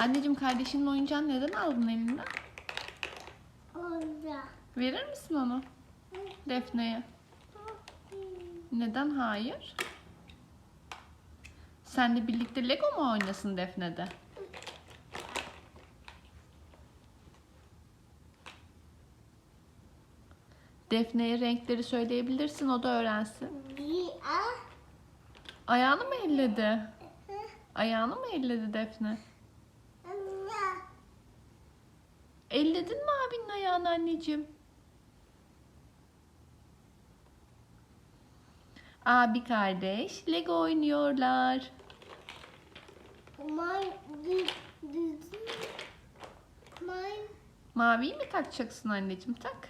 Anneciğim kardeşinin oyuncağını neden aldın elinden? Orada. Verir misin onu Defne'ye? Neden hayır? Senle birlikte Lego mu oynasın Defne'de? Defne'ye renkleri söyleyebilirsin, o da öğrensin. Ayağını mı elledi? Ayağını mı elledi Defne? Elledin mi abinin ayağını anneciğim? Abi kardeş Lego oynuyorlar. My Maviyi mi takacaksın anneciğim? Tak.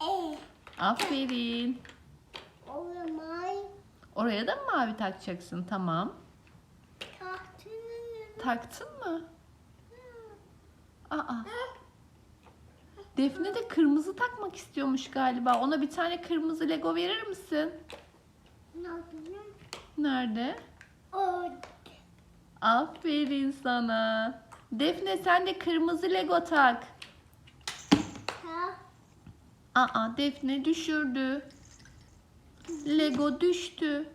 e. Aferin. Oraya da mı mavi takacaksın? Tamam. Taktın mı? Aa. Defne de kırmızı takmak istiyormuş galiba. Ona bir tane kırmızı Lego verir misin? Nerede? Orada. Aferin sana. Defne sen de kırmızı Lego tak. Ta. Aa Defne düşürdü. Lego düştü.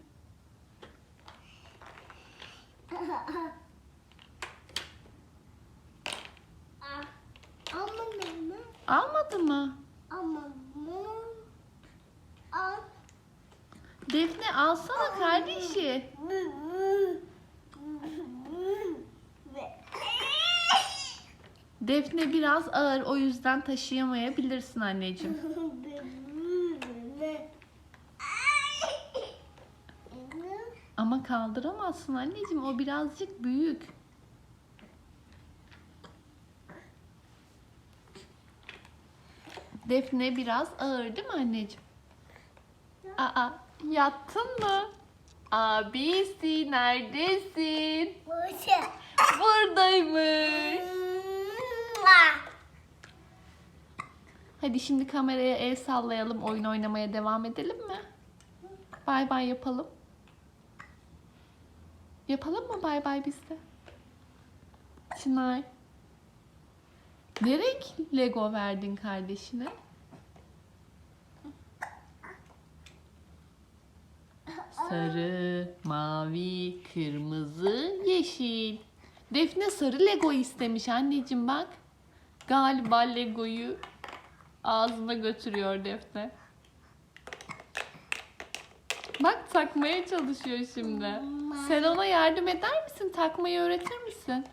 Ah. Ama ne mi? Almadı mı? Ama. Al. Defne alsana kardeşi. Ve. Defne biraz ağır o yüzden taşıyamayabilirsin anneciğim. Ama kaldıramazsın anneciğim o birazcık büyük. Defne biraz ağır değil mi anneciğim? Aa yattın mı? Abisi neredesin? Buradaymış. Hadi şimdi kameraya el sallayalım, oyun oynamaya devam edelim mi? Bay bay yapalım. Yapalım mı bay bay biz de? Çınar. Ne renk Lego verdin kardeşine? Sarı, mavi, kırmızı, yeşil. Defne sarı Lego istemiş anneciğim bak. Galiba Lego'yu ağzına götürüyor Defne. Bak takmaya çalışıyor şimdi. Sen ona yardım eder misin? Takmayı öğretir misin?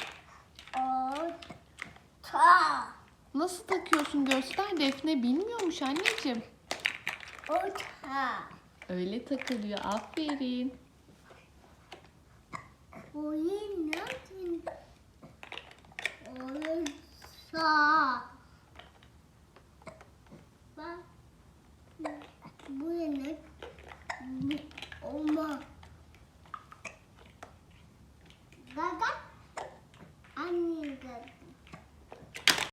Ta. Nasıl takıyorsun göster. Defne bilmiyormuş anneciğim. Ota. Öyle takılıyor. Aferin. Oyun nasıl? Oyun sağ.